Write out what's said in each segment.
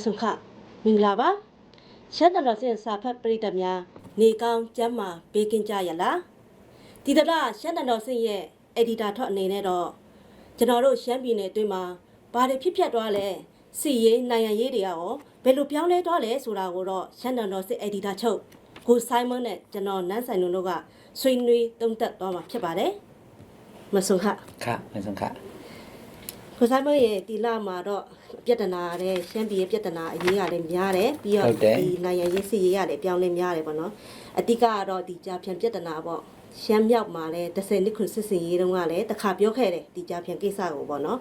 မဆုခမင်္ဂလာပါရှမ်းတော်စင်စာဖတ်ပရိသတ်များနေကောင်းကျမ်းမာပေးကင်းကြရလားဒီတလားရှမ်းတော်စင်ရဲ့အက်ဒီတာထော့အနေနဲ့တော့ကျွန်တော်တို့ရှမ်းပြည်နယ်အတွင်းမှာဘာတွေဖြစ်ပျက်သွားလဲစီရေးနိုင်ရရေးတွေရောဘယ်လိုပြောင်းလဲသွားလဲဆိုတာကိုတော့ရှမ်းတော်စင်အက်ဒီတာချုပ်ကိုဆိုင်မွန်နဲ့ကျွန်တော်နန်းဆိုင်တို့ကဆွေးနွေးတုံးသက်သွားမှာဖြစ်ပါတယ်မဆုခခမဆုံးခ ကိုဆိုင်မရဲ့ဒီလမှာတော့ပြဿနာတဲ့ရှမ်းပြည်ရဲ့ပြဿနာအရေးကလည်းများတယ်ပြီးတော့ဒီနိုင်ငံရေးစီရေးကလည်းပြောင်းလဲများတယ်ပေါ့နော်အတိကကတော့ဒီကြာဖြန်ပြဿနာပေါ့ရှမ်းမြောက်မှာလည်း30နှစ်ခုစစ်စင်ရေးတုန်းကလည်းတခါပြောခဲ့တယ်ဒီကြာဖြန်ကိစ္စကိုပေါ့နော်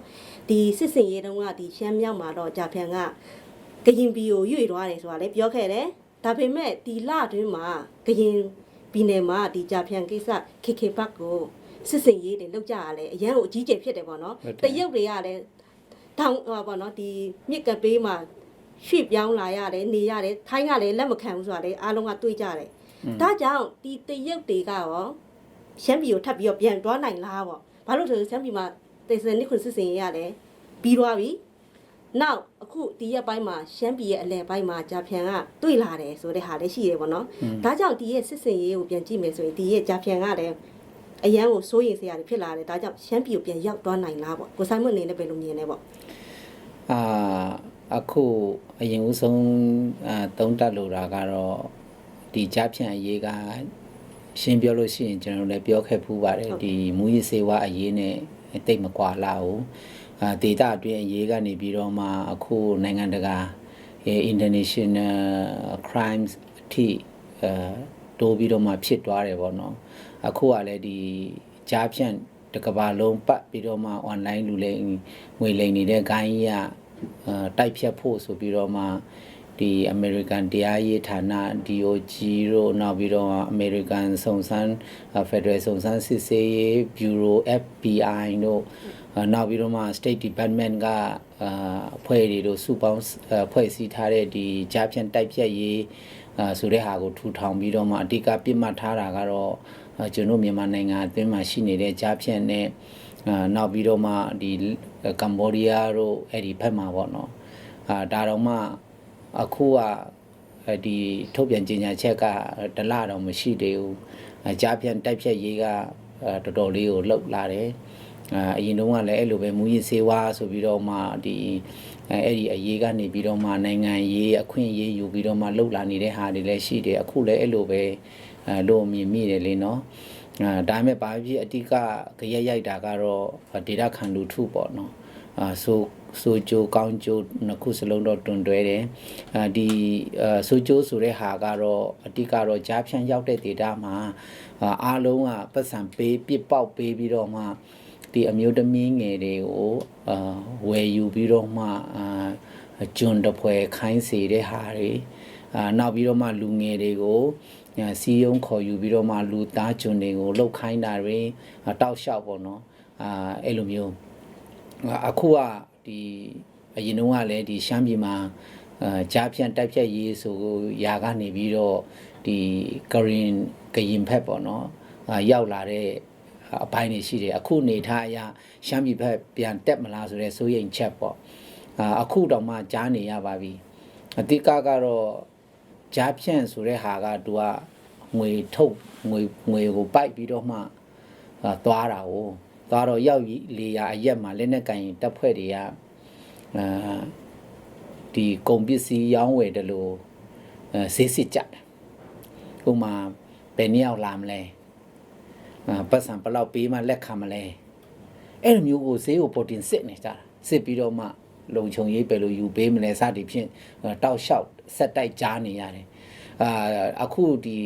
ဒီစစ်စင်ရေးတုန်းကဒီရှမ်းမြောက်မှာတော့ကြာဖြန်ကကရင်ပြည်ကိုရွေ့သွားတယ်ဆိုတာလည်းပြောခဲ့တယ်ဒါပေမဲ့ဒီလတွင်းမှာကရင်ပြည်နယ်မှာဒီကြာဖြန်ကိစ္စခေခေဘတ်ကို စစ်စင်ရေးတွေလောက်ကြရလဲအရန်ကိုအကြီးကျယ်ဖြစ်တယ်ပေါ့နော်တရုတ်တွေကလည်းတောင်းဟောပေါ့နော်ဒီမြစ်ကပေးမှာရွှေ့ပြောင်းလာရတယ်နေရတယ်ထိုင်းကလည်းလက်မခံဘူးဆိုတာလေအားလုံးကတွေးကြတယ်ဒါကြောင့်ဒီတရုတ်တွေကရောရှမ်းပြည်ကိုထပ်ပြီးတော့ပြန်တွားနိုင်လားပေါ့ဘာလို့လဲဆိုရှမ်းပြည်မှာတေစနစ်ခွန်စစ်စင်ရတယ်ပြီးသွားပြီနောက်အခုဒီရက်ပိုင်းမှာရှမ်းပြည်ရဲ့အလဲပိုင်းမှာဂျာဖန်ကတွေ့လာတယ်ဆိုတဲ့ဟာလည်းရှိတယ်ပေါ့နော်ဒါကြောင့်ဒီရဲ့စစ်စင်ရေးကိုပြန်ကြည့်မယ်ဆိုရင်ဒီရဲ့ဂျာဖန်ကလည်း အရန်ကိုစိုးရိမ်စရာတွေဖြစ်လာတယ်ဒါကြောင့်ရှမ်းပြည်ကိုပြန်ရောက်သွားနိုင်လားပေါ့ကိုဆိုင်မွန်အနေနဲ့ဘယ်လိုမြင်လဲပေါ့အာအခုအရင်ဦးဆုံးအာသုံးတက်လို့တာကတော့ဒီကြားဖြန့်အရေးကရှင်းပြောလို့ရှိရင်ကျွန်တော်လည်းပြောခဲ့ဖူးပါတယ်ဒီမူရည်စေဝါအရေးနဲ့တိတ်မကွာလာဘူးအာဒေတာအတွင်းအရေးကနေပြီးတော့မှအခုနိုင်ငံတကာ international crimes အထိအဲတိုးပြီးတော့မှဖြစ်သွားတယ်ပေါ့နော် အခုကလည်းဒီကြားဖြန့်တစ်ကဘာလုံးပတ်ပြီးတော့မှ online လူလိမ်ငွေလိမ်နေတဲ့ဂိုင်းကြီးကအာတိုက်ဖြတ်ဖို့ဆိုပြီးတော့မှဒီ American တရားရေးဌာန DOJ တို့နောက်ပြီးတော့ American စုံစမ်း Federal စုံစမ်းစစ်ဆေးရေး Bureau FBI တို့အာနောက်ပြီးတော့မှ State Department ကအာအဖွဲ့တွေတို့စုပေါင်းအာဖွဲ့စည်းထားတဲ့ဒီကြားဖြန့်တိုက်ဖြတ်ရေးအာဆိုတဲ့ဟာကိုထူထောင်ပြီးတော့မှအဓိကပြစ်မှတ်ထားတာကတော့အာ ကျွန်တော်မြန်မာနိုင်ငံအတွင်းမှာရှိနေတဲ့ကြားဖြန့်နဲ့အာနောက်ပြီးတော့မှဒီကမ္ဘောဒီးယားတို့အဲ့ဒီဘက်မှာပေါ့နော်အာဒါတော့မှအခုကဒီထုတ်ပြန်ကြေညာချက်ကတလတော့မရှိသေးဘူးအာကြားဖြန့်တိုက်ဖြတ်ရေးကအာတော်တော်လေးကိုလှုပ်လာတယ်အာအရင်တုန်းကလည်းအဲ့လိုပဲမူရည်စေဝါဆိုပြီးတော့မှဒီအဲအဲ့ဒီအရေးကနေပြီးတော့မှနိုင်ငံရေးအခွင့်အရေးယူပြီးတော့မှလှုပ်လာနေတဲ့ဟာတွေလည်းရှိတယ်အခုလည်းအဲ့လိုပဲအဲ လို့မြင်မိတယ်လေနော်အာဒါပေမဲ့ဘာဖြစ်အတိကကြရက်ရိုက်တာကတော့ဒေတာခံလူထုပေါ့နော်အာဆိုဆိုကြိုကောင်းကြိုနှစ်ခုစလုံးတော့တွန်တွဲတယ်အာဒီအာဆိုကြိုဆိုတဲ့ဟာကတော့အတိကတော့ကြားဖြန့်ရောက်တဲ့ဒေတာမှာအာအားလုံးကပတ်စံပေးပြစ်ပေါက်ပေးပြီးတော့မှဒီအမျိုးသမီးငယ်တွေကိုအာဝယ်ယူပြီးတော့မှအာကျွန်းတပွဲခိုင်းစေတဲ့ဟာတွေအာနောက်ပြီးတော့မှလူငယ်တွေကိုညာ စီယုံခေါ်ယူပြီးတော့မှလူသားကျွန်းတွေကိုလှုပ်ခိုင်းတာတွေအာတောက်လျှောက်ပေါ့နော်အာအဲ့လိုမျိုးအခုကဒီအရင်တုန်းကလည်းဒီရှမ်းပြည်မှာအာကြားဖြန့်တိုက်ဖြတ်ရေးဆိုရာကနေပြီးတော့ဒီကရင်ကရင်ဖက်ပေါ့နော်အာရောက်လာတဲ့အပိုင်းတွေရှိတယ်အခုနေထားအရရှမ်းပြည်ဘက်ပြန်တက်မလားဆိုတဲ့စိုးရိမ်ချက်ပေါ့အာအခုတော့မှကြားနေရပါပြီအတိကကတော့ ကြားဖြန့်ဆိုတဲ့ဟာကသူကငွေထုတ်ငွေငွေကိုပိုက်ပြီးတော့မှအာသွားတာကိုသွားတော့ရောက်လေရာအရက်မှာလက်နဲ့ကင်တပ်ဖွဲ့တွေကအာဒီကုန်ပစ္စည်းရောင်းဝယ်တယ်လို့အဲဈေးစစ်ကြတယ်ဥပမာဘယ်နှစ်ယောက်လာမလဲအာပတ်စံဘယ်လောက်ပေးမှလက်ခံမလဲအဲ့လိုမျိုးကိုဈေးကိုပေါ်တင်စစ်နေကြတာစစ်ပြီးတော့မှလုံခြုံရေးပဲလို့ယူပေးမလဲစသည်ဖြင့်အာတောက်လျှောက် ဆက်တိုက်ကြားနေရတယ်အာအခုဒီ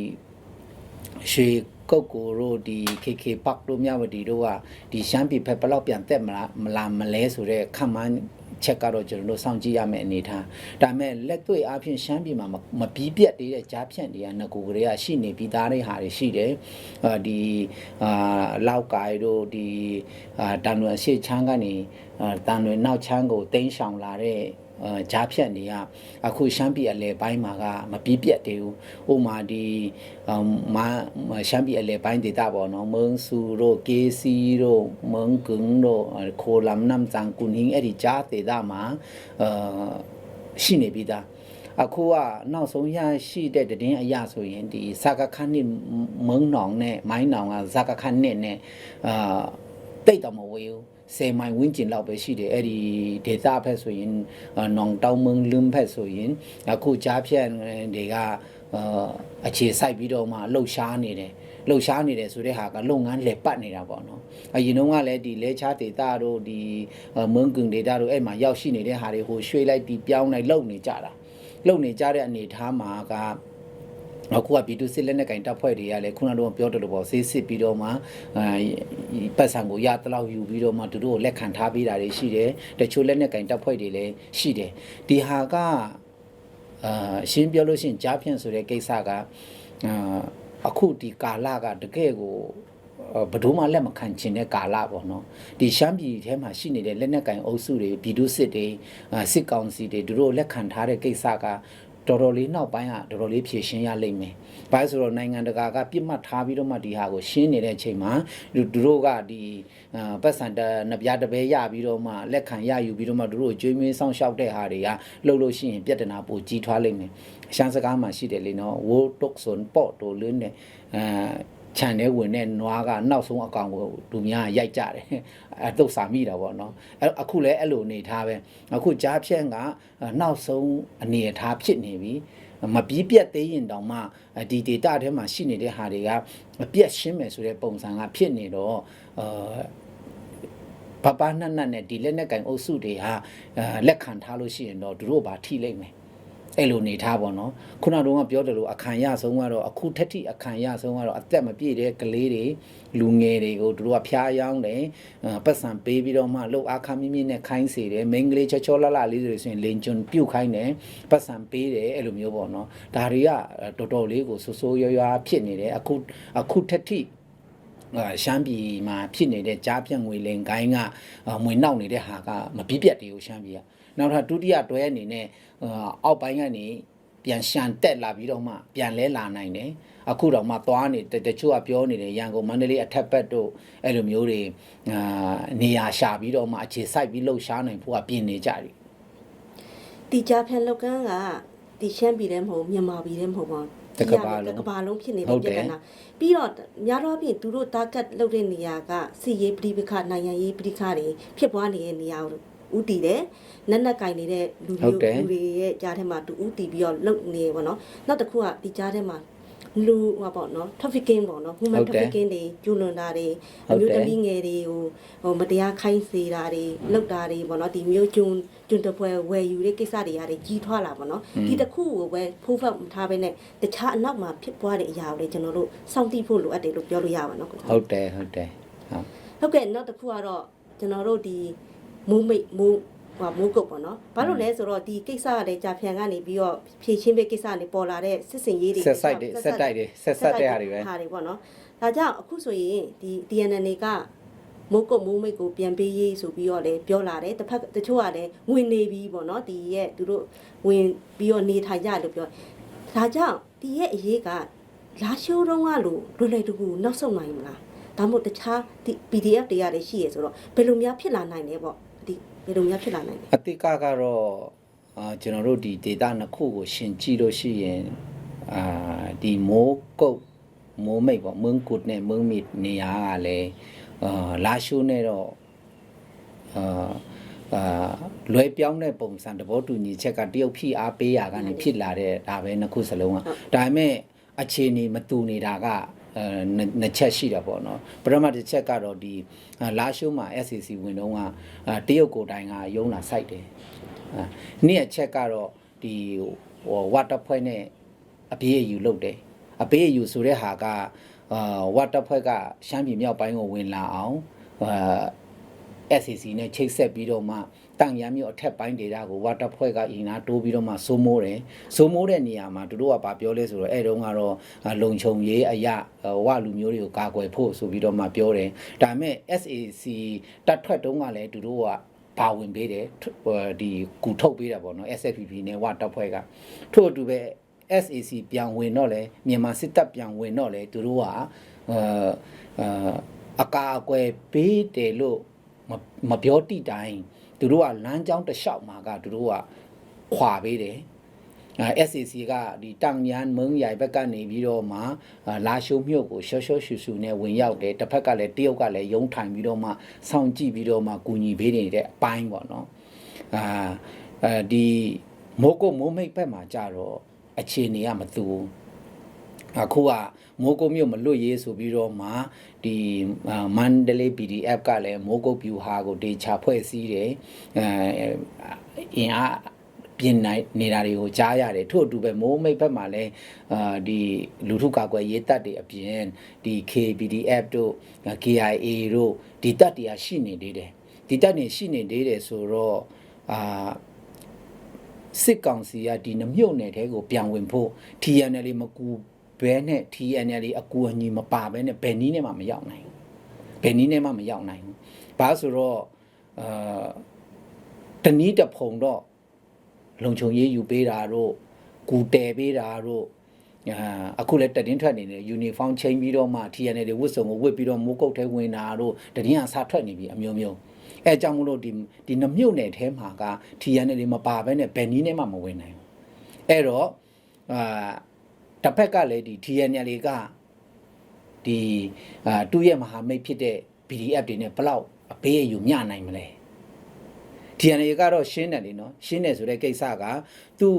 ရွှေကုတ်ကိုတို့ဒီ KK Park တို့မြဝတီတို့ကဒီရှမ်းပြည်ဖက်ဘယ်လောက်ပြန်တက်မလားမလားမလဲဆိုတော့ခံမှန်းချက်ကတော့ကျွန်တော်တို့စောင့်ကြည့်ရမယ့်အနေထားဒါပေမဲ့လက်တွေ့အဖြစ်ရှမ်းပြည်မှာမမပြီးပြတ်သေးတဲ့ကြားဖြန့်တွေကငကူကလေးကရှိနေပြီးသားတဲ့ဟာတွေရှိတယ်အာဒီအာလောက်ကိုင်တို့ဒီအာတန်လွန်အရှိချမ်းကနေအာတန်လွန်နောက်ချမ်းကိုတင်းရှောင်လာတဲ့အာ ဂျားဖြတ်နေရအခုရှမ်းပြည်အလဲပိုင်းမှာကမပြီးပြတ်သေးဘူးဥမာဒီမရှမ်းပြည်အလဲပိုင်းဒေတာပေါ့နော်မုံဆူတို့ကေစီတို့မုံကึงတို့ခိုလမ်နမ်ဇန်ကွန်ဟင်းအဲ့ဒီဂျားဒေတာမှာအာရှိနေပြီးသားအခုကနောက်ဆုံးရရှိတဲ့တည်င်းအရာဆိုရင်ဒီဇာကခန်းနစ်မုံနောင်နဲ့မိုင်းနောင်ကဇာကခန်းနစ်နဲ့အာတိတ်တော်မဝေးဘူး ဆယ်မိုင်ဝန်းကျင်လောက်ပဲရှိတယ်အဲ့ဒီဒေတာဖက်ဆိုရင်အာနောင်တောင်မုံလွန်းဖက်ဆိုရင်အခုကြားဖြတ်တွေကအာအခြေစိုက်ပြီးတော့မှလှုပ်ရှားနေတယ်လှုပ်ရှားနေတယ်ဆိုတဲ့ဟာကလုပ်ငန်းလေပတ်နေတာပေါ့နော်အရင်တုန်းကလည်းဒီလဲချားဒေတာတို့ဒီအာမွန်းကွန်ဒေတာတို့အဲ့မှာရောက်ရှိနေတဲ့ဟာတွေဟိုရွှေ့လိုက်ဒီပြောင်းလိုက်လုပ်နေကြတာလုပ်နေကြတဲ့အနေအထားမှာက အခုကဘီတူစစ်လက်နဲ့ကင်တပ်ဖွဲ့တွေကလည်းခုနကတော့ပြောတယ်လို့ပေါ့ဆေးစစ်ပြီးတော့မှအဲပတ်စံကိုရတလောက်ယူပြီးတော့မှသူတို့ကိုလက်ခံထားပေးတာတွေရှိတယ်တချို့လက်နဲ့ကင်တပ်ဖွဲ့တွေလည်းရှိတယ်ဒီဟာကအာရှင်းပြောလို့ရှိရင်ကြားဖြန့်ဆိုတဲ့ကိစ္စကအာအခုဒီကာလကတကယ်ကိုအာဘယ်သူမှလက်မခံချင်တဲ့ကာလပေါ့နော်ဒီရှမ်းပြည်ထဲမှာရှိနေတဲ့လက်နက်ကင်အုပ်စုတွေဘီဒုစစ်တွေအာစစ်ကောင်စီတွေသူတို့လက်ခံထားတဲ့ကိစ္စက တော်တော်လေးနောက်ပိုင်းကတော်တော်လေးဖြည့်ရှင်းရလိမ့်မယ်။ဘာလို့ဆိုတော့နိုင်ငံတကာကပြစ်မှတ်ထားပြီးတော့မှဒီဟာကိုရှင်းနေတဲ့အချိန်မှာသူသူတို့ကဒီအာပတ်စံတနပြားတပဲရပြီးတော့မှလက်ခံရယူပြီးတော့မှသူတို့ကိုကြွေးမွေးဆောင်ရှောက်တဲ့ဟာတွေကလှုပ်လို့ရှိရင်ပြဿနာပိုကြီးထွားလိမ့်မယ်။ရှမ်းစကားမှာရှိတယ်လေနော်ဝိုးတုတ်စွန်ပေါ့တိုလင်းနဲ့အာ ခြံထဲဝင်တဲ့နွားကနောက်ဆုံးအကောင်ကိုလူများရိုက်ကြတယ်အဲတုတ်စာမိတာပေါ့နော်အဲအခုလည်းအဲ့လိုအနေထားပဲအခုကြားဖြန့်ကနောက်ဆုံးအနေအထားဖြစ်နေပြီမပြီးပြတ်သေးရင်တောင်မှဒီ data ထဲမှာရှိနေတဲ့ဟာတွေကအပြတ်ရှင်းမယ်ဆိုတဲ့ပုံစံကဖြစ်နေတော့အာပပနတ်နတ်နဲ့ဒီလက်နဲ့ကင်အုပ်စုတွေဟာလက်ခံထားလို့ရှိရင်တော့သူတို့ဘာထိလိမ့်မယ် အဲ့လိုနေထားပေါ့နော်ခုနကတော့ပြောတယ်လို့အခံရဆုံးကတော့အခုထက်ထိအခံရဆုံးကတော့အသက်မပြည့်တဲ့ကလေးတွေလူငယ်တွေကိုတို့ကဖျားယောင်းတယ်ပတ်စံပေးပြီးတော့မှလှုပ်အားခမင်းမင်းနဲ့ခိုင်းစေတယ်မိန်းကလေးချောချောလလလေးတွေဆိုရင်လင်ကျွန်းပြုတ်ခိုင်းတယ်ပတ်စံပေးတယ်အဲ့လိုမျိုးပေါ့နော်ဒါတွေကတော်တော်လေးကိုဆိုးဆိုးရွားရွားဖြစ်နေတယ်အခုအခုထက်ထိအာရှမ်းပြည်မှာဖြစ်နေတဲ့ကြားပြန့်ငွေလင်ကိုင်းကမွေနောက်နေတဲ့ဟာကမပြည့်ပြတ်သေးဘူးရှမ်းပြည်က နောက်ထပ်ဒုတိယတွဲအနေနဲ့အောက်ပိုင်းကနေပြန်ရှန်တက်လာပြီးတော့မှပြန်လဲလာနိုင်တယ်အခုတော့မှသွားနေတချို့ကပြောနေတယ်ရန်ကုန်မန္တလေးအထက်ဘက်တို့အဲ့လိုမျိုးတွေအာနေရာရှာပြီးတော့မှအခြေစိုက်ပြီးလှုပ်ရှားနိုင်ဖို့ကပြင်နေကြတယ်တီကြဖြန့်လောက်ကန်းကဒီရှမ်းပြည်ထဲမဟုတ်မြန်မာပြည်ထဲမဟုတ်ပါဘူးတကဘာလုံးတကဘာလုံးဖြစ်နေဟုတဲ့တ်ပြတယ်ဿနာပြီးတော့များတော့ပြင်သူတို့တာဂတ်လုပ်တဲ့နေရာကစီရေးပဋိပက္ခနိုင်ငံရေးပဋိပက္ခတွေဖြစ်ပွားနေတဲ့နေရာကို ဥတီတယ်နက်နက်ကင်နေတဲ့လူဟုမျိုးတ်တယ်လူတွေရဲ့ကြားထဲမှာသူဥတီပြီးတော့လုပ်နေပေါ့နော်နောက်တစ်ခုကဒီကြားထဲမှာလူဟောပေါ့နော် trafficking ပေါ့နော် human ဟုတ်တယ် trafficking တွေကျူးလွန်တာတွေဟုအတ်တယ်မျိုးသမီးငယ်တွေကိုဟိုမတရားခိုင်းစေတာတွေလုပ်တာတွေပေါ့နော်ဒီမျိုးကျွန်းကျွန်းတပွဲဝယ်ယူတဲ့ကိစ္စတွေရတယ်ကြီးထွားလာပေါ့နော်อืมဒီတစ်ခုကိုပဲဖိုးဖတ်မထားဘဲနဲ့တခြားအနောက်မှာဖြစ်ပွားတဲ့အရာတွေကျွန်တော်တို့စောင့်သိဖို့လိုအပ်တယ်လို့ပြောလို့ရပါတော့ကိုဟုတ်တယ်ဟုတ်တယ်ဟုတ်ဟုတ်ကဲ့နောက်တစ်ခုကတော့ကျွန်တော်တို့ဒီ မိုးမိတ်မိုးဟိုမိုးကုတ်ပေါ့နော်ဘာလို့လဲဆိုတော့ဒီကိစ္စကလည်းကြာဖြန်ကနေပြီးတော့ဖြည့်ချင်းပဲကိစ္စကနေပေါ်လာတဲ့စစ်စင်ရေးတွေဆက်ဆိုင်တွေဆက်တိုက်တွေဆက်ဆက်တဲ့ဟာတွေပဲဟာတွေပေါ့နော်ဒါကြောင့်အခုဆိုရင်ဒီ DNA ကမိုးကုတ်မိုးမိတ်ကိုပြန်ပေးရေးဆိုပြီးတော့လည်းပြောလာတယ်တစ်ဖက်တချို့ကလည်းဝင်နေပြီပေါ့နော်ဒီရဲ့သူတို့ဝင်ပြီးတော့နေထိုင်ကြလို့ပြောဒါကြောင့်ဒီရဲ့အရေးကလာရှိုးတော့ကလို့လွယ်လွယ်တူကူနောက်ဆုံးနိုင်မလားဒါမှမဟုတ်တခြားဒီ PDF တွေကလည်းရှိရဆိုတော့ဘယ်လိုများဖြစ်လာနိုင်လဲပေါ့ဒီ ဘယ်လိုများဖြစ်လာနိုင်လဲအတိတ်ကကတော့အာကျွန်တော်တို့ဒီ data နှစ်ခုကိုရှင်ကြည့်လို့ရှိရင်အာဒီမိုးကုတ်မိုးမိတ်ပေါ့မွန်းကုတ်နဲ့မွန်းမီနေရာကလည်းအာလာရှိုးနဲ့တော့အာအာလွယ်ပြောင်းတဲ့ပုံစံသဘောတူညီချက်ကတရုတ်ဖိအားပေးရကနေဖြစ်လာတဲ့ဒါပဲနှစ်ခုစလုံးကဒါပေမဲ့အခြေအနေမတူနေတာက အဲနှစ်နှစ်ချက်ရှိတာပေါ့နော်ပထမတစ်ချက်ကတော့ဒီအာလာရှိုးမှာ SCC ဝင်တော့ကအာတရုတ်ကိုယ်တိုင်ကယုံလာစိုက်တယ်အာနေ့အချက်ကတော့ဒီဟိုဝတ်တဖွဲ့နဲ့အပြေးအယူလုပ်တယ်အပြေးအယူဆိုတဲ့ဟာကအာဝတ်တဖွဲ့ကရှမ်းပြည်မြောက်ပိုင်းကိုဝင်လာအောင်အာ SCC နဲ့ချိတ်ဆက်ပြီးတော့မှ တန့်ရမ်းမြို့အထက်ပိုင်းဒေတာကိုဝါတာဖွဲ့ကအင်နာတိုးပြီးတော့မှစိုးမိုးတယ်စိုးမိုးတဲ့နေရာမှာသူတို့ကဗာပြောလဲဆိုတော့အဲ့တုန်းကတော့အာလုံခြုံရေးအရာဝလူမျိုးတွေကိုကာကွယ်ဖို့ဆိုပြီးတော့မှပြောတယ်ဒါပေမဲ့ SAC တတ်ထွက်တုန်းကလည်းသူတို့ကပါဝင်ပေးတယ်ဟိုဒီကူထုတ်ပေးတာပေါ့နော် SFPP နဲ့ဝါတပ်ဖွဲ့ကထို့အတူပဲ SAC ပြန်ဝင်တော့လေမြန်မာစစ်တပ်ပြန်ဝင်တော့လေသူတို့ကအာအာအကာအကွယ်ပေးတယ်လို့မမပြောတိတိုင်း သူတို့ကလမ်းကြောင်းတစ်လျှောက်မှာကသူတို့ကခွာပေးတယ်အဲ SCC ကဒီတန်ညာမုံရိုင်ဘက်ကနေပြီးတော့မှအာလာရှုံမြို့ကိုရှော့ရှော့ရှူရှူနဲ့ဝင်ရောက်တယ်တစ်ဖက်ကလည်းတရုတ်ကလည်းယုံထိုင်ပြီးတော့မှစောင့်ကြည့်ပြီးတော့မှကူညီပေးနေတဲ့အပိုင်းပေါ့နော်အာအဲဒီမိုးကုတ်မိုးမိတ်ဘက်မှာကြတော့အခြေအနေကမတူဘူး အခုကမိုးကုတ်မြို့မလွတ်ရေးဆိုပြီးတော့မှဒီမန္တလေး PDF ကလည်းမိုးကုတ်ပြူဟာကိုဒေချာဖွဲ့စည်းတယ်အဲအင်းအားပြင်နိုင်နေတာတွေကိုကြားရတယ်ထို့အတူပဲမိုးမိတ်ဘက်မှာလည်းအာဒီလူထုကာကွယ်ရေးတပ်တွေအပြင်ဒီ KPDF တို့ KIA တို့ဒီတပ်တွေကရှိနေသေးတယ်ဒီတပ်တွေရှိနေသေးတယ်ဆိုတော့အာစစ်ကောင်စီကဒီနှမြုပ်နယ်တဲကိုပြန်ဝင်ဖို့ TNL မကူ ဘဲနဲ့ TNL အကူအညီမပါဘဲနဲ့ဘယ်နည်းနဲ့မှမရောက်နိုင်ဘူးဘယ်နည်းနဲ့မှမရောက်နိုင်ဘူးဘာဆိုတော့အာတနည်းတစ်ဖုံတော့လုံခြုံရေးယူပေးတာတို့ကူတယ်ပေးတာတို့အာအခုလည်းတက်တင်းထွက်နေတယ်ယူနီဖောင်းချိန်ပြီးတော့မှ TNL တွေဝတ်စုံကိုဝတ်ပြီးတော့မိုးကုတ်ထဲဝင်တာတို့တတင်းအစားထွက်နေပြီအမျိုးမျိုးအဲအကြောင့်မလို့ဒီဒီနှမြုပ်နယ်ထဲမှာက TNL တွေမပါဘဲနဲ့ဘယ်နည်းနဲ့မှမဝင်နိုင်ဘူးအဲ့တော့အာ တစ်ဖက်ကလည်းဒီ TNL တွေကဒီအာတူရဲ့မဟာမိတ်ဖြစ်တဲ့ PDF တွေနဲ့ဘလောက်အပေးအယူမျှနိုင်မလဲ TNA ကတော့ရှင်းတယ်လေနော်ရှင်းတယ်ဆိုတဲ့ကိစ္စကသူ့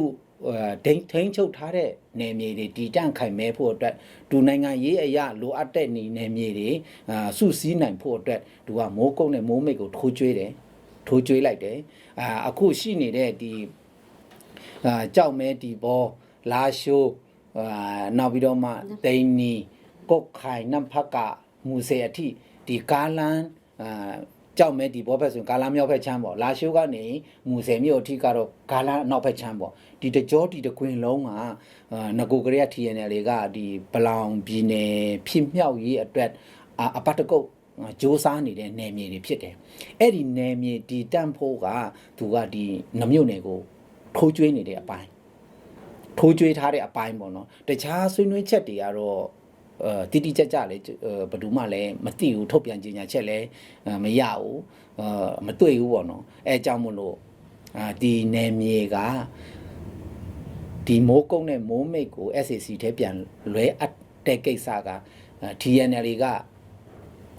ဒိန်ထိန်ချုပ်ထားတဲ့နယ်မြေတွေတီတန့်ခိုင်မဲဖို့အတွက်ဒူနိုင်ငံရေးအရာလိုအပ်တဲ့နေနယ်မြေတွေအာစုစည်းနိုင်ဖို့အတွက်သူကမိုးကုတ်နဲ့မိုးမိတ်ကိုထိုးကျွေးတယ်ထိုးကျွေးလိုက်တယ်အာအခုရှိနေတဲ့ဒီအာကြောက်မဲဒီဘောလာရှိုး အာနောက်ပြီးတော့မှဒိန်နီကုတ်ခိုင်နမ်ဖက်ကမူစေအထိဒီကားလန်အာကြောက်မဲဒီဘောဘက်ဆိုရင်ကာလာမြောက်ဘက်ချမ်းပေါ့လာရှိုးကနေမူဆယ်မြို့အထိကတော့ကာလာနောက်ဘက်ချမ်းပေါ့ဒီတကြောဒီတကွင်လုံးကအာငကိုကလေးက TNL တွေကဒီပလောင်ပြည်နယ်ဖြစ်မြောက်ရေးအတွက်အာအပတ်တကုတ်ဂျိုးစားနေတဲ့နယ်မြေတွေဖြစ်တယ်အဲ့ဒီနယ်မြေဒီတန့်ဖို့ကသူကဒီနမြို့နယ်ကိုထိုးကျွေးနေတဲ့အပိုင်း ထိုးကျွေးထားတဲ့အပိုင်းပေါ့နော်တခြားဆွေးနွေးချက်တွေကတော့အဲတိတိကျကျလည်းဘယ်သူမှလည်းမသိဘူးထုတ်ပြန်ကြေညာချက်လည်းမရဘူးအဲမတွေ့ဘူးပေါ့နော်အဲအကြောင်းမလို့အာဒီနယ်မြေကဒီမိုးကုတ်နဲ့မိုးမိတ်ကို SAC ထဲပြန်လွဲအပ်တဲ့ကိစ္စက TNL က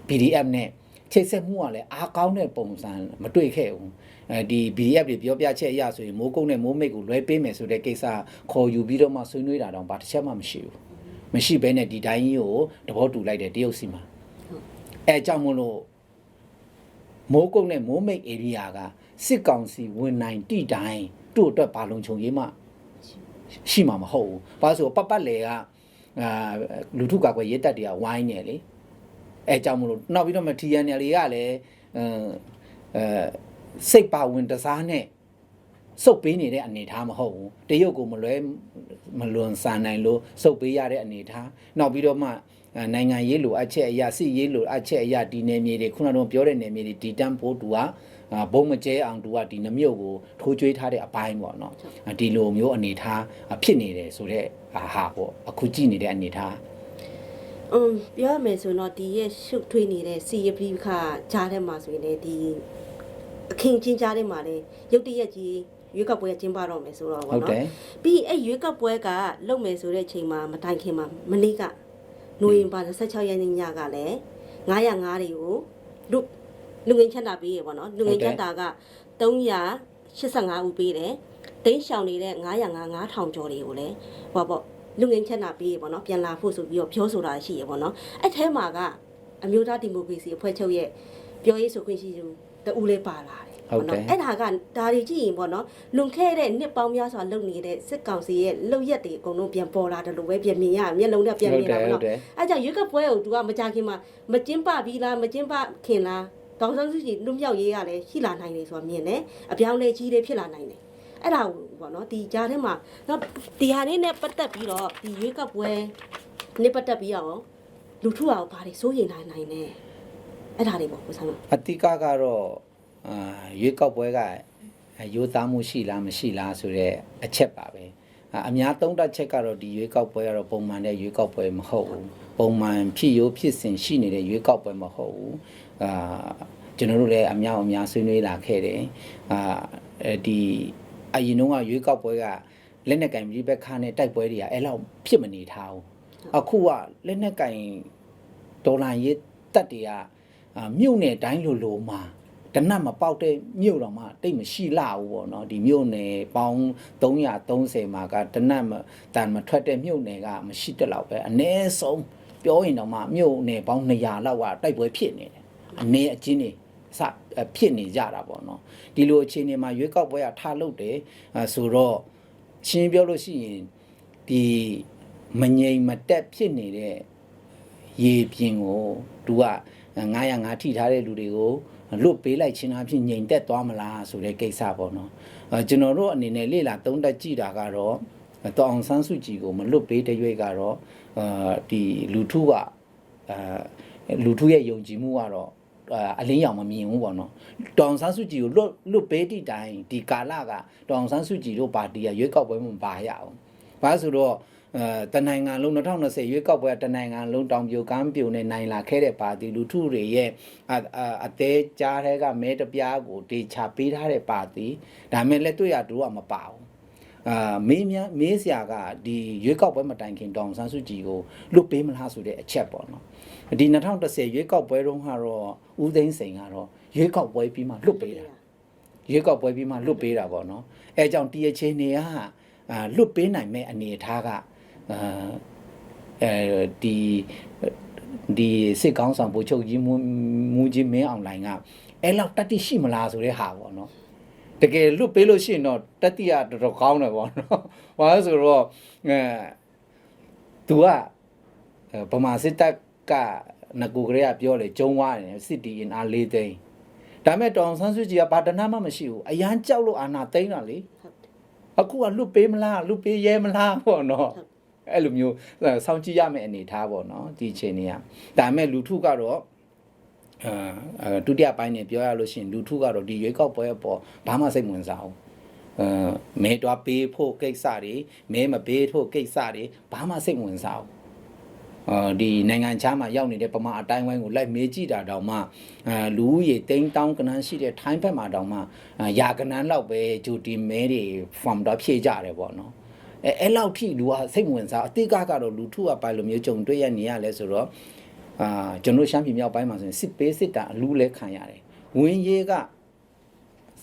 PDF နဲ့ချိတ်ဆက်မှုကလည်းအားကောင်းတဲ့ပုံစံမတွေ့ခဲ့ဘူး အဲဒီ BF တွေပြောပြချက်အရဆိုရင်မိုးကုတ်နဲ့မိုးမိတ်ကိုလွဲပေးမယ်ဆိုတဲ့ကိစ္စခေါ်ယူပြီးတော့မှဆွေးနွေးတာတော့ဘာတစ်ချက်မှမရှိဘူးမရှိဘဲနဲ့ဒီတိုင်းကြီးကိုသဘောတူလိုက်တယ်တရုတ်စီမှာအဲကြောင့်မလို့မိုးကုတ်နဲ့မိုးမိတ် area ကစစ်ကောင်စီဝင်နိုင်တိတိုင်းသူ့အတွက်ဘာလုံခြုံရေးမှရှိမှာမဟုတ်ဘူး။ဘာလို့ဆိုပတ်ပတ်လေကအာလူထုကကွယ်ရဲတက်တွေကဝိုင်းနေလေအဲကြောင့်မလို့နောက်ပြီးတော့မ TNL တွေကလည်းအဲအဲ စိတ်ပါဝင်တစားနဲ့စုပ်ပေးနေတဲ့အနေအထားမဟုတ်ဘူးတရုတ်ကိုမလွဲမလွန်ဆန်နိုင်လို့စုပ်ပေးရတဲ့အနေအထားနောက်ပြီးတော့မှအဲနိုင်ငံရေးလိုအပ်ချက်အရာစစ်ရေးလိုအပ်ချက်အရာဒီနယ်မြေတွေခုနကတော့ပြောတဲ့နယ်မြေတွေဒီတန်းဖို့တူကအာဘုံမကျဲအောင်တူကဒီနှမြုပ်ကိုထိုးကျွေးထားတဲ့အပိုင်းပေါ့နော်အာဒီလိုမျိုးအနေအထားဖြစ်နေတယ်ဆိုတော့အာဟာပေါ့အခုကြည့်နေတဲ့အနေအထားအမ်ပြောရမယ်ဆိုတော့ဒီရဲ့ရှုပ်ထွေးနေတဲ့စီရပရိခကြားထဲမှာဆိုရင်လည်းဒီ အခင်းချင်းကြားထဲမှာလည်းရုတ်တရက်ကြီးရွေးကောက်ပွဲကျင်းပတော့မယ်ဆိုတော့ဗောဟုတ်တနော်ယ်ပြီးအဲ့ရွေးကောက်ပွဲကလုပ်မယ်ဆိုတဲ့ချိန်မှာမတိုင်ခင်မှာမနေ့ကနိုဝင်ဘာ26ရက်နေ့ညကလည်း905တွေကိုလူလူငင်ချမ်းသာပေးရပေါ့နော်လူငင်ချမ်းသာက385ဦးပေးတယ်တိန်းရှောင်နေတဲ့905 9000ကျော်တွေကိုလည်းဟောပေါ့လူငင်ချမ်းသာပေးရပေါ့နော်ပြန်လာဖို့ဆိုပြီးတော့ပြောဆိုတာရှိရပေါ့နော်အဲ့ထဲမှာကအမျိုးသားဒီမိုကရေစီအဖွဲ့ချုပ်ရဲ့ပြောရေးဆိုခွင့်ရှိသူ တဦးလေးပါလာတယ်ဟုတ်တယ်အဲ့ဒါကဒါတွေကြည့်ရင်ပေါ့နော်လွန်ခဲ့တဲ့နှစ်ပေါင်းများစွာလုပ်နေတဲ့စစ်ကောင်စီရဲ့လုပ်ရက်တွေအကုန်လုံးပြန်ပေါ်လာတယ်လို့ပဲပြန်မြင်ရမျက်လုံးနဲ့ပြန်မြင်လာပါဟုတ်တော့တယ်အဲ့ကြောင့်ရွေးကပွဲကိုသူကမကြခင်မှာမကျင်းပပြီးလားမကျင်းပခင်လားတောင်ဆန်းစုကြည်လွတ်မြောက်ရေးကလည်းရှိလာနိုင်တယ်ဆိုတာမြင်တယ်အပြောင်းလဲကြီးတွေဖြစ်လာနိုင်တယ်အဲ့ဒါကိုပေါ့နော်ဒီကြားထဲမှာတော့ဒီဟာလေးနဲ့ပတ်သက်ပြီးတော့ဒီရွေးကပွဲနဲ့ပတ်သက်ပြီးတော့လူထုအောင်ဘာတွေစိုးရိမ်နိုင်နိုင်လဲ အဲ့ဒါတွေပေါ့ကိုဆန်းအတိကကတော့အာရွေးကောက်ပွဲကရိုးသားမှုရှိလားမရှိလားဆိုတော့အချက်ပါပဲအာအများသုံးတတ်ချက်ကတော့ဒီရွေးကောက်ပွဲကတော့ပုံမှန်တဲ့ရွေးကောက်ပွဲမဟုတ်ဘူးပုံမှန်ဖြစ်ရိုးဖြစ်စဉ်ရှိနေတဲ့ရွေးကောက်ပွဲမဟုတ်ဘူးအာကျွန်တော်တို့လည်းအများအများဆွေးနွေးလာခဲ့တယ်အာအဲဒီအရင်တုန်းကရွေးကောက်ပွဲကလက်နက်ကင်ပြည်ဘက်ခါနဲ့တိုက်ပွဲတွေကအဲ့လောက်ဖြစ်မနေထားဘူးအခုကလက်နက်ကင်ဒေါ်လာရေးတက်တွေကအာ မြို့နယ်တိုင်းလိုလိုမှာတနတ်မပေါက်တဲ့မြို့တော်မှာတိတ်မရှိလာဘူးပေါ့နော်ဒီမြို့နယ်ပေါင်း330မှာကတနတ်မတန်မထွက်တဲ့မြို့နယ်ကမရှိတက်လောက်ပဲအ ਨੇ ဆုံးပြောရင်တော့မှမြို့နယ်ပေါင်း200လောက်ကတိုက်ပွဲဖြစ်နေတယ်အ ਨੇ အချင်းနေစဖြစ်နေကြတာပေါ့နော်ဒီလိုအခြေအနေမှာရွေးကောက်ပွဲကထားလို့တယ်အဲဆိုတော့ရှင်းပြောလို့ရှိရင်ဒီမငြိမ်မတက်ဖြစ်နေတဲ့ရေပြင်ကိုသူက 900ငါထိထားတဲ့လူတွေကိုလွတ်ပေးလိုက်ခြင်းအဖြစ်ငြိမ်သက်သွားမလားဆိုတဲ့ကိစ္စပေါ့နော်အဲကျွန်တော်တို့အနေနဲ့လေ့လာသုံးသပ်ကြည့်တာကတော့တောင်ဆန်းစုကြည်ကိုမလွတ်ပေးတဲ့ရွေးကတော့အာဒီလူထုကအာလူထုရဲ့ယုံကြည်မှုကတော့အာအလင်းရောင်မမြင်ဘူးပေါ့နော်တောင်ဆန်းစုကြည်ကိုလွတ်လွတ်ပေးတိတိုင်ဒီကာလကတောင်ဆန်းစုကြည်တို့ပါတီကရွေးကောက်ပွဲမှာပါရအောင်ဘာလို့ဆိုတော့ အဲတနိုင်ငံလုံး2020ရွေးကောက်ပွဲတနိုင်ငံလုံးတောင်ပြိုကမ်းပြိုနဲ့နိုင်လာခဲ့တဲ့ပါတီလူထုတွေရဲ့အအအသေးကြားတဲ့ကမဲတပြားကိုတေချာပေးထားတဲ့ပါတီဒါမဲ့လက်တွေ့ရတို့ကမပါဘူးအာမေးမြန်းမေးစရာကဒီရွေးကောက်ပွဲမတိုင်ခင်တောင်ဆန်းစုကြည်ကိုလွတ်ပေးမလားဆိုတဲ့အချက်ပေါ့နော်ဒီ2010ရွေးကောက်ပွဲတုန်းကတော့ဦးသိန်းစိန်ကတော့ရွေးကောက်ပွဲပြီးမှလွတ်ပေးတာရွေးကောက်ပွဲပြီးမှလွတ်ပေးတာပေါ့နော်အဲကြောင့်တရချင်းနေကအာလွတ်ပေးနိုင်မဲ့အနေအထားက အာအဲဒီဒီစစ်ကောင်းဆောင်ဗိုလ်ချုပ်ကြီးမူမူကြီးမင်းအောင်လိုင်ကအဲလောက်တတိရှိမလားဆိုတဲ့ဟာပေါ့နော်တကယ်လွတ်ပေးလို့ရှိရင်တော့တတိယတော်တော်ကောင်းတယ်ပေါ့နော်ဘာလို့ဆိုတော့အဲသူကအဲဗမာစစ်တပ်ကငကူကလေးကပြောလေကျုံးသွားတယ်စစ်တီအင်အား၄သိန်းဒါမဲ့တောင်ဆန်းစုကြည်ကဘာတနာမှမရှိဘူးအရန်ကြောက်လို့အာနာသိမ့်တာလေဟုတ်တယ်အခုကလွတ်ပေးမလားလွတ်ပေးရဲမလားပေါ့နော်ဟုတ် အဲ့လိုမျိုးအဲစောင့်ကြည့်ရမယ့်အနေအထားပေါ့နော်ဒီအချိန်นี้ကဒါမဲ့လူထုကတော့အာအဲဒုတိယပိုင်းနဲ့ပြောရလို့ရှိရင်လူထုကတော့ဒီရွေးကောက်ပွဲအပေါ်ဘာမှစိတ်မဝင်စားဘူးအဲမဲတွားပေးဖို့ကိစ္စတွေမဲမပေးဖို့ကိစ္စတွေဘာမှစိတ်မဝင်စားဘူးအာဒီနိုင်ငံခြားမှာရောက်နေတဲ့ပမာအတိုင်းဝိုင်းကိုလိုက်မေးကြည့်တာတောင်မှအာလူဦးရေတိန်းတောင်းကနန်းရှိတဲ့ထိုင်းဘက်မှာတောင်မှအာယာကနန်းလောက်ပဲဂျူတီမဲတွေ from တော့ဖြည့်ကြတယ်ပေါ့နော် အဲအဲ့လောက်ထိလူကစိတ်မဝင်စားအတိတ်ကကတော့လူထုကပိုင်လိုမျိုးကြုံတွေ့ရနေရလဲဆိုတော့အာကျွန်တော်ရှမ်းပြည်မြောက်ပိုင်းမှာဆိုရင်စစ်ပေးစစ်တာအလူလဲခံရတယ်ဝင်းရေးက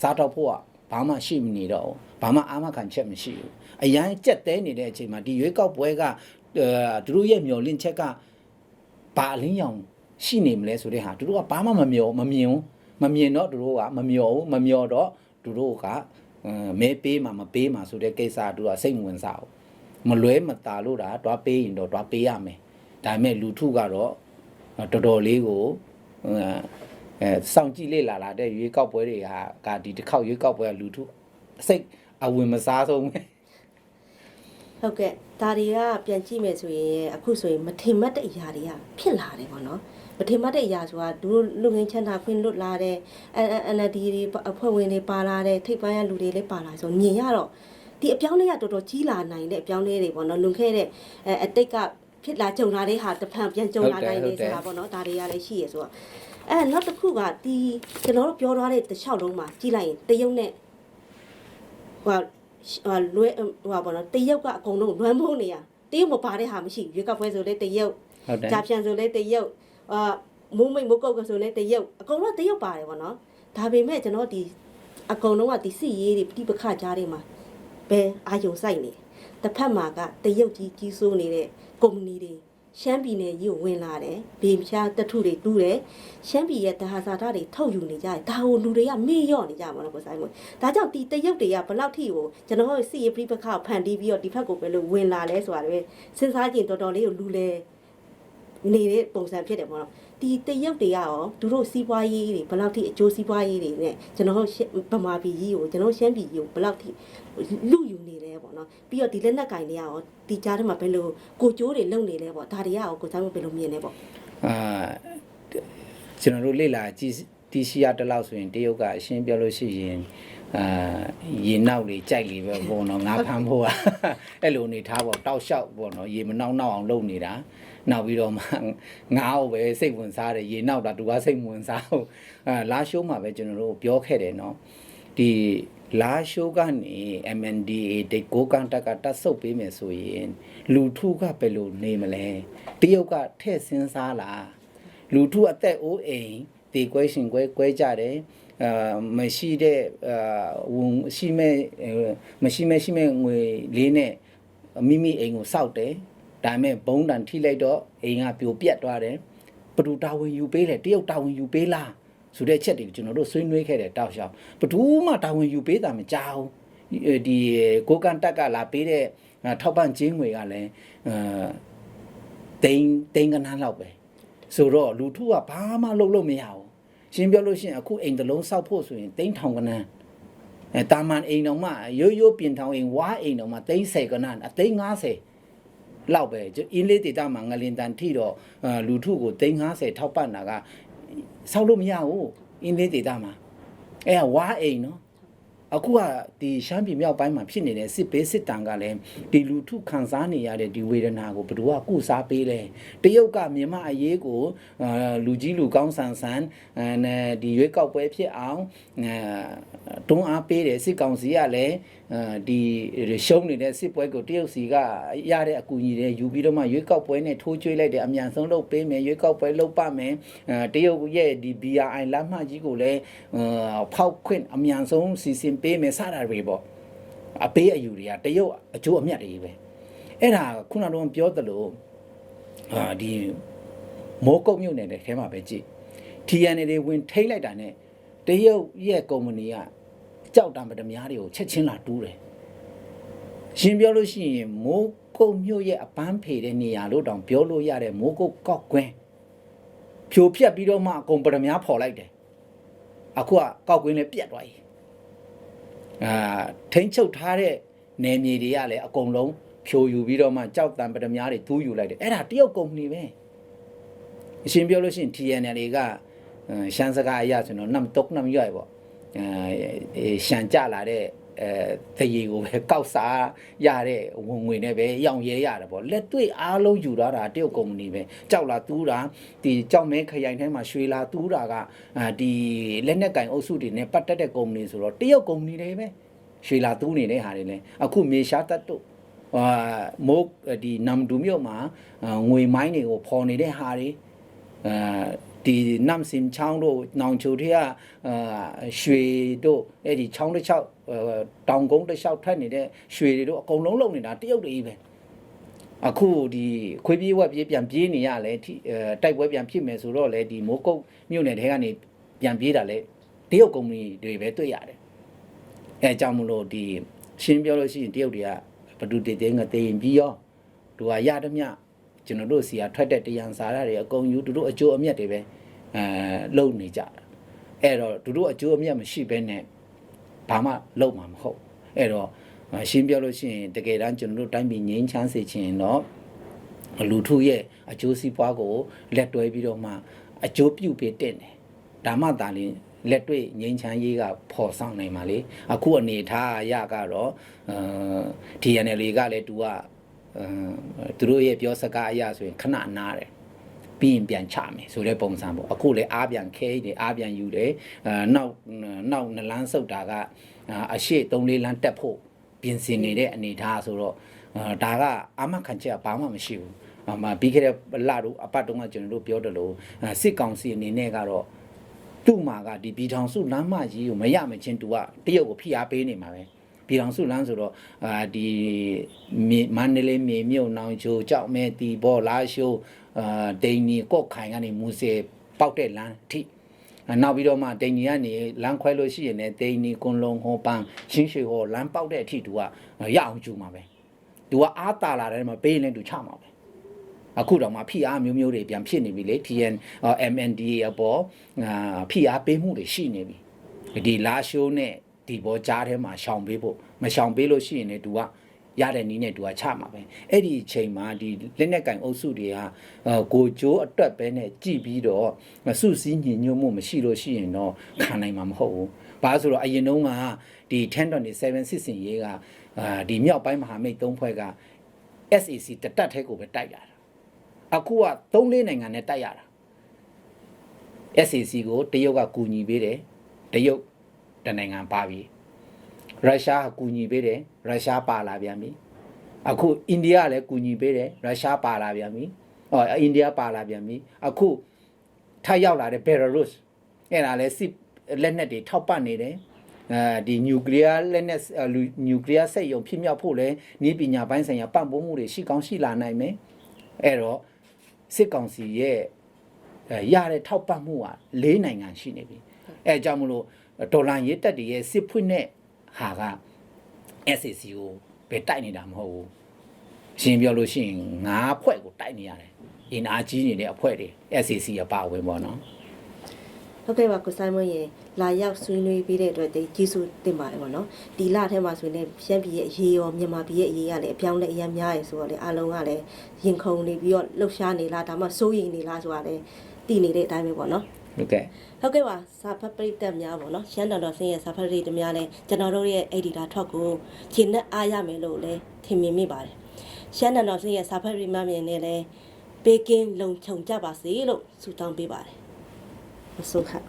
စားတော့ဖို့ကဘာမှရှိမနေတော့ဘူးဘာမှအာမခံချက်မရှိဘူးအရန်ကြက်တဲနေတဲ့အချိန်မှာဒီရွေးကောက်ပွဲကအဲသူတို့ရဲ့မျောလင့်ချက်ကဘာအလင်းရောင်ရှိနေမလဲဆိုတဲ့ဟာသူတို့ကဘာမှမမျောမမြင်ဘူးမမြင်တော့သူတို့ကမမျောဘူးမမျောတော့သူတို့ကအဲ မဲပေးမှမပေးမှဆိုတဲ့ကိစ္စသူတို့ကစိတ်မဝင်စားဘူးမလွဲမတာလို့တာတွားပေးရင်တော့တွားပေးရမယ်ဒါပေမဲ့လူထုကတော့တော်တော်လေးကိုအဲအဲစောင့်ကြည့်လေ့လာလာတဲ့ရွေးကောက်ပွဲတွေဟာကဒီတစ်ခေါက်ရွေးကောက်ပွဲကလူထုစိတ်အဝင်မစားဆုံးပဲဟုတ်ကဲ့ဒါတွေကပြန်ကြည့်မယ်ဆိုရင်အခုဆိုရင်မထင်မှတ်တဲ့အရာတွေကဖြစ်လာတယ်ပေါ့နော် မထင်မှတ်တဲ့အရာဆိုတာသူတို့လူငင်းချမ်းသာခွင့်လွတ်လာတဲ့အဲ NLD တွေအဖွဲ့ဝင်တွေပါလာတဲ့ထိပ်ပိုင်းကလူတွေလည်းပါလာဆိုမြင်ရတော့ဒီအပြောင်းလဲကတော်တော်ကြီးလာနိုင်တဲ့အပြောင်းလဲတွေပေါ့နော်လွန်ခဲ့တဲ့အဲအတိတ်ကဖြစ်လာကြုံလာတဲ့ဟာတစ်ဖန်ပြန်ကြုံလာနိုင်တယ်ဆိုတာပေါ့နော်ဒါတွေကလည်းရှိရဆိုတော့အဲနောက်တစ်ခုကဒီကျွန်တော်တို့ပြောထားတဲ့တစ်လျှောက်လုံးမှာကြည့်လိုက်ရင်တရုတ်နဲ့ဟိုဟာလွဲဟိုဟာပေါ့နော်တရုတ်ကအကုန်လုံးလွမ်းမိုးနေရတရုတ်မပါတဲ့ဟာမရှိဘူးရွေးကောက်ပွဲဆိုလဲတရုတ်ဟုတ်တယ်ဂျာပြန်ဆိုလဲတရုတ် အာမိုးမိတ်မိုးကုတ်ကဆိုလဲတရုတ်အကုန်လုံးတရုတ်ပါတယ်ဗောနော်ဒါပေမဲ့ကျွန်တော်ဒီအကုန်လုံးကဒီစစ်ရေးတွေပြိပခကြားတွေမှာဘယ်အာယုံစိုက်နေတစ်ဖက်မှာကတရုတ်ကြီးကြီးစိုးနေတဲ့ကုမ္ပဏီတွေရှမ်းပြည်နယ်ကြီးကိုဝင်လာတယ်ဘေးဖြားတထုတွေတူးတယ်ရှမ်းပြည်ရဲ့တဟာဇာတာတွေထုတ်ယူနေကြတယ်ဒါကိုလူတွေကမေ့လျော့နေကြမှာလို့ကိုဆိုင်မို့ဒါကြောင့်ဒီတရုတ်တွေကဘယ်လောက်ထိကိုကျွန်တော်တို့စစ်ရေးပြိပခကိုဖန်တီးပြီးတော့ဒီဘက်ကိုပဲလို့ဝင်လာလဲဆိုတာလည်းစဉ်းစားကြည့်တော်တော်လေးကိုလူလဲ နေတဲ့ပုံစံဖြစ်တယ်ပေါ့နော်ဒီတရုတ်တွေကရောသူတို့စီးပွားရေးတွေဘယ်လောက်ထိအကျိုးစီးပွားရေးတွေနဲ့ကျွန်တော်တို့ရှမ်းဗမာပြည်ကြီးကိုကျွန်တော်ရှမ်းပြည်ကြီးကိုဘယ်လောက်ထိလူယူနေလဲပေါ့နော်ပြီးတော့ဒီလက်နက်ကင်တွေကရောဒီကြားထဲမှာဘယ်လိုကိုကျိုးတွေလုံနေလဲပေါ့ဒါတွေကရောကိုစားမဘယ်လိုမြင်လဲပေါ့အာကျွန်တော်တို့လေ့လာကြည့်တီရှိရတလောက်ဆိုရင်တရုတ်ကအရှင်းပြောလို့ရှိရင်အာရေနောက်တွေကြိုက်လေပဲပေါ့နော်ငါဖမ်းဖို့ကအဲ့လိုအနေထားပေါ့တောက်လျှောက်ပေါ့နော်ရေမနောက်နောက်အောင်လုပ်နေတာ နောက်ပြီးတော့မှငါ့ကိုပဲစိတ်ဝင်စားတယ်ရေနောက်တာသူကစိတ်မဝင်စားဘူးအာလာရှိုးမှာပဲကျွန်တော်တို့ပြောခဲ့တယ်နော်ဒီလာရှိုးကနေ MNDA တိတ်ကိုကန်တက်ကတတ်ဆုပ်ပေးမယ်ဆိုရင်လူထုကဘယ်လိုနေမလဲတရုတ်ကထဲ့စင်းစားလားလူထုအသက်အိုးအိမ်ဒီကွဲရှင်ကွဲကွဲကြတယ်အာမရှိတဲ့အာဝန်ရှိမဲ့အဲမရှိမဲ့ရှိမဲ့ငွေလေးနဲ့မိမိအိမ်ကိုစောက်တယ် ဒါပေမဲ့ဘုံတန်ထိလိုက်တော့အိမ်ကပြိုပြက်သွားတယ်ဘယ်သူတာဝန်ယူပေးလဲတရုတ်တာဝန်ယူပေးလားဆိုတဲ့ချက်တွေကိုကျွန်တော်တို့ဆွေးနွေးခဲ့တဲ့တောက်လျှောက်ဘယ်သူမှတာဝန်ယူပေးတာမကြောက်ဘူးဒီကိုကန်တက်ကလာပေးတဲ့ထောက်ပံ့ခြင်းငွေကလည်းအဲတိန်တိန်ကနန်းလောက်ပဲဆိုတော့လူထုကဘာမှလုပ်လို့မရဘူးရှင်းပြောလို့ရှိရင်အခုအိမ်တစ်လုံးစောက်ဖို့ဆိုရင်တိန်ထောင်ကနန်းအဲတာမန်အိမ်တော်မှရိုးရိုးပြင်ထောင်အိမ်ဝါအိမ်တော်မှတိန်10ကနန်းအသိန်း90 လောက်ပဲအင်းလေးဒေတာမှာငလင်တန်ထိတော့အာလူထုကိုတိန်90ထောက်ပံ့တာကဆောက်လို့မရဘူးအင်းလေးဒေတာမှာအဲကဝါအိမ်နော်အခုကဒီရှမ်းပြည်မြောက်ပိုင်းမှာဖြစ်နေတဲ့စစ်ဘေးစစ်တမ်းကလည်းဒီလူထုခံစားနေရတဲ့ဒီဝေဒနာကိုဘယ်သူကကုစားပေးလဲတရုတ်ကမြန်မာအရေးကိုအာလူကြီးလူကောင်းဆန်ဆန်အဲဒီရွေးကောက်ပွဲဖြစ်အောင်အဲတွန်းအားပေးတယ်စစ်ကောင်စီကလည်းအဲ ဒီရှုံးနေတဲ့စစ်ပွဲကိုတရုတ်စီကရတဲ့အကူအညီတွေယူပြီးတော့မှရွေးကောက်ပွဲနဲ့ထိုးကျွေးလိုက်တယ်အမြန်ဆုံးလုပ်ပေးမယ်ရွေးကောက်ပွဲလုပ်ပါမယ်အဲတရုတ်ရဲ့ဒီ BRI လမ်းမကြီးကိုလည်းအာဖောက်ခွင့်အမြန်ဆုံးစီစဉ်ပေးမယ်စတာတွေပေါ့အပေးအယူတွေကတရုတ်အကျိုးအမြတ်တွေပဲအဲ့ဒါခုနကတော့ပြောသလိုအာဒီမိုးကုတ်မြို့နယ်တဲ့ထဲမှာပဲကြည့် TNA တွေဝင်ထိမ့်လိုက်တာနဲ့တရုတ်ရဲ့ကုမ္ပဏီက ကြောက်တံပဒမားတွေကိုချက်ချင်းလာတူးတယ်ရှင်းပြောလို့ရှိရင်မိုးကုတ်မြို့ရဲ့အပန်းဖေတဲ့နေရာလို့တောင်ပြောလို့ရတဲ့မိုးကုတ်ကောက်ကွင်းဖြိုဖြက်ပြီးတော့မှအကုန်ပဒမားဖော်လိုက်တယ်အခုကကောက်ကွင်းလည်းပြတ်သွားပြီအာထိမ့်ချုပ်ထားတဲ့နယ်မြေတွေကလည်းအကုန်လုံးဖြိုယူပြီးတော့မှကြောက်တံပဒမားတွေတူးယူလိုက်တယ်အဲ့ဒါတရုတ်ကုမ္ပဏီပဲအရှင်ပြောလို့ရှိရင် TNL တွေကအဲရှမ်းစကားအရဆိုတော့နမ်တုတ်နမ်ရွိုက်ပေါ့ အဲရှမ်းကြလာတဲ့အဲသရေကိုပဲကောက်စားရတဲ့ဝင်ငွေနဲ့ပဲရောင်ရဲရတယ်ပေါ့လက်တွေ့အားလုံးယူထားတာတရုတ်ကုမ္ပဏီပဲကြောက်လာတူးတာဒီကြောက်မဲခရိုင်ထဲမှာရွှေလာတူးတာကအာဒီလက်နက်ကင်အုပ်စုတွေနဲ့ပတ်သက်တဲ့ကုမ္ပဏီဆိုတော့တရုတ်ကုမ္ပဏီတွေပဲရွှေလာတူးနေတဲ့ဟာတွေလဲအခုမေရှားတက်တို့အာမိုးဒီနမ်ဒူမြို့မှာအာငွေမိုင်းတွေကိုဖော်နေတဲ့ဟာတွေအဲ ဒီနမ်စင်ချောင်းတို့နောင်ချိုထေးကအာရွှေတို့အဲ့ဒီချောင်းတစ်ချောက်အာတောင်ကုန်းတစ်ချောက်ထွက်နေတဲ့ရွှေတွေတို့အကုန်လုံးလုံနေတာတရုတ်တွေကြီးပဲအခုဒီခွေးပြေးဝက်ပြေးပြန်ပြေးနေရလဲထိအဲတိုက်ပွဲပြန်ဖြစ်မယ်ဆိုတော့လေဒီမိုးကုတ်မြို့နယ်ထဲကနေပြန်ပြေးတာလေတရုတ်ကုမ္ပဏီတွေပဲတွေ့ရတယ်အဲအကြောင်းမလို့ဒီရှင်းပြောလို့ရှိရင်တရုတ်တွေကဘဒုတေတေငတေရင်ပြီးရောသူကရသည်မြ ကျွန်တော်တို့စီကထွက်တဲ့တယံစာရတွေအကုန်ယူသူတို့အကျိုးအမြတ်တွေပဲအဲလုံနေကြတာအဲ့တော့သူတို့အကျိုးအမြတ်မရှိဘဲနဲ့ဘာမှလုံမှာမဟုတ်အဲ့တော့ရှင်းပြောလို့ရှိရင်တကယ်တမ်းကျွန်တော်တို့တိုင်းပြည်ငြိမ်းချမ်းစေချင်တော့လူထုရဲ့အကျိုးစီးပွားကိုလက်တွဲပြီးတော့မှအကျိုးပြုပေးတဲ့တယ်ဒါမှသာလျှင်လက်တွေ့ငြိမ်းချမ်းရေးကပေါ်ဆောင်နိုင်ပါလေအခုအနေထားအရကတော့အဲ TNL ကလည်းသူက အဲသူတို့ရဲ့ပြောစကားအရဆိုရင်ခဏနားတယ်ပြီးရင်ပြန်ချမယ်ဆိုတဲ့ပုံစံပေါ့အခုလေအားပြန်ခဲနေအားပြန်ယူတယ်အဲနောက်နောက်နလန်းဆုပ်တာကအရှိ3 4လမ်းတက်ဖို့ပြင်ဆင်နေတဲ့အနေအထားဆိုတော့အဲဒါကအာမခံချက်ကဘာမှမရှိဘူးအမပြီးခဲ့တဲ့လတို့အပတ်တုန်းကကျွန်တော်တို့ပြောတယ်လို့စစ်ကောင်စီအနေနဲ့ကတော့သူ့မှာကဒီဘီထောင်စုလမ်းမကြီးကိုမရမချင်းတူကတရုတ်ကိုဖိအားပေးနေမှာပဲ ပြည်ထောင်စုလမ်းဆိုတော့အာဒီမန္တလေးမြေမြုပ်နောင်ချိုကြောက်မဲတီဘောလာရှိုးအာဒိန်နီကော့ခိုင်ကနေမူစေပောက်တဲ့လမ်းအထိနောက်ပြီးတော့မှဒိန်နီကနေလမ်းခွဲလို့ရှိရင်လည်းဒိန်နီကွန်လုံဟောပန်းချင်းရွှေဟောလမ်းပေါက်တဲ့အထိသူကရအောင်ကျူမှာပဲသူကအားတာလာတယ်မှာပေးရင်လည်းသူချမှာပဲအခုတော့မှဖိအားမျိုးမျိုးတွေပြန်ဖြစ်နေပြီလေ TN MNDA အပေါ်အာဖိအားပေးမှုတွေရှိနေပြီဒီလာရှိုးနဲ့ ဒီဘောကြားထဲမှာရှောင်ပေးဖို့မရှောင်ပေးလို့ရှိရင်လည်း तू ကရတဲ့နီးနဲ့ तू ကချမှာပဲအဲ့ဒီအချိန်မှာဒီလက်နက်ကင်အုပ်စုတွေဟာကိုကျိုးအတွက်ပဲနဲ့ကြည်ပြီးတော့စုစည်းညီညွတ်မှုမရှိလို့ရှိရင်တော့ခံနိုင်မှာမဟုတ်ဘူးဘာဆိုတော့အရင်တုန်းကဒီ1027စစ်စင်ရေးကအာဒီမြောက်ပိုင်းမဟာမိတ်၃ဖွဲ့က SAC တတက်ထဲကိုပဲတိုက်လာတာအခုက၃လေးနိုင်ငံနဲ့တိုက်ရတာ SAC ကိုတရုတ်ကကူညီပေးတယ်တရုတ် တနိုင်ငံပါပြီရုရှားကကူညီပေးတယ်ရုရှားပါလာပြန်ပြီအခုအိန္ဒိယကလည်းကူညီပေးတယ်ရုရှားပါလာပြန်ပြီဟောအိန္ဒိယပါလာပြန်ပြီအခုထပ်ရောက်လာတဲ့ဘယ်လာရုစ်အဲ့ဒါလည်းစစ်လက်နက်တွေထောက်ပံ့နေတယ်အဲဒီနျူကလ িয়ার လက်နက်နျူကလ িয়ার စက်ရုံဖြစ်မြောက်ဖို့လည်းနည်းပညာပိုင်းဆိုင်ရာပံ့ပိုးမှုတွေရှိကောင်းရှိလာနိုင်မယ်အဲ့တော့စစ်ကောင်စီရဲ့ အဲရတဲ့ထောက်ပံ့မှုက၄နိုင်ငံရှိနေပြီအဲအကြောင်းမလို့ ဒေါ်လာရေးတက်တည်းရဲ့စစ်ဖွင့်တဲ့ဟာက SAC ကိုပဲတိုက်နေတာမဟုတ်ဘူးရှင်းပြောလို့ရှိရင်ငါးဖွဲ့ကိုတိုက်နေရတယ်အင်အားကြီးနေတဲ့အဖွဲ့တွေ SAC အပါအဝင်ပေါ့နော်ဟုတ်ကဲ့ပါကိုဆိုင်မွန်ရေလာရောက်ဆွေးနွေးပြီးတဲ့အတွက်တိတ်ကျေးဇူးတင်ပါတယ်ပေါ့နော်ဒီလထဲမှာဆိုရင်လည်းရှမ်းပြည်ရဲ့အရေးရောမြန်မာပြည်ရဲ့အရေးကလည်းအပြောင်းလဲအများများရယ်ဆိုတော့လေအားလုံးကလည်းရင်ခုန်နေပြီးတော့လှုပ်ရှားနေလားဒါမှစိုးရိမ်နေလားဆိုတာလည်းတည်နေတဲ့အတိုင်းပဲပေါ့နော်ဟုတ်ကဲ့ ဟုတ်ကဲ့ပါစာဖတ်ပရိသတ်များပေါ့နော်ရှမ်းတော်တော်ဆင်းရဲ့စာဖတ်ပရိသတ်များလည်းကျွန်တော်တို့ရဲ့ editor ထောက်ကိုခြေနဲ့အားရမယ်လို့လည်းထင်မြင်မိပါတယ်ရှမ်းတော်တော်ဆင်းရဲ့စာဖတ်ပရိသတ်များမြင်နေလည်းပေးကင်းလုံခြုံကြပါစေလို့ဆုတောင်းပေးပါတယ်မဆိုခတ်